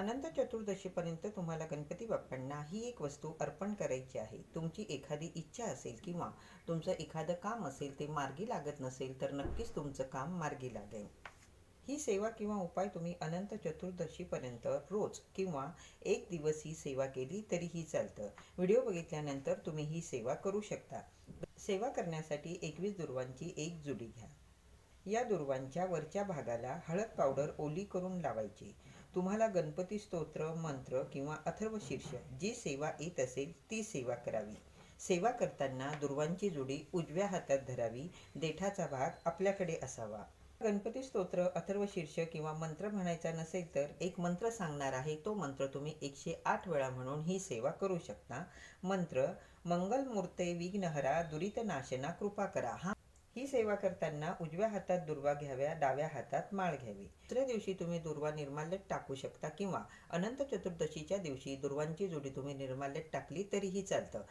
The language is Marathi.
अनंत चतुर्दशीपर्यंत तुम्हाला गणपती बाप्पांना ही एक वस्तू अर्पण करायची आहे. तुमची एखादी इच्छा असेल किंवा तुमचं एखादं काम असेल ते मार्गी लागत नसेल तर नक्कीच तुमचं काम मार्गी लागेल. ही सेवा किंवा उपाय तुम्ही अनंत चतुर्दशीपर्यंत रोज किंवा एक दिवस ही सेवा केली तरीही चालतं. व्हिडिओ बघितल्यानंतर तुम्ही ही सेवा करू शकता. सेवा करण्यासाठी एकवीस दुर्वांची एक जुडी घ्या. या दुर्वांच्या वरच्या भागाला हळद पावडर ओली करून लावायची. तुम्हाला गणपती स्तोत्र मंत्र किंवा अथर्व शीर्ष जी सेवा येत असेल ती सेवा करावी. सेवा करताना दुर्वांची जुडी उजव्या हातात धरावी. देठाचा भाग आपल्याकडे असावा. गणपती स्तोत्र अथर्व शीर्ष किंवा मंत्र म्हणायचा नसेल तर एक मंत्र सांगणार आहे. तो मंत्र तुम्ही एकशे आठ वेळा म्हणून ही सेवा करू शकता. मंत्र मंगलमूर्ते विघ्नहरा दुरितनाशना कृपा करा. हा ही सेवा करताना उजव्या हातात दुर्वा घ्याव्या डाव्या हातात माळ घ्यावी. दुसऱ्या दिवशी तुम्ही दुर्वा निर्माल्यात टाकू शकता किंवा अनंत चतुर्दशीच्या दिवशी दुर्वांची जोडी तुम्ही निर्माल्यात टाकली तरीही चालतं.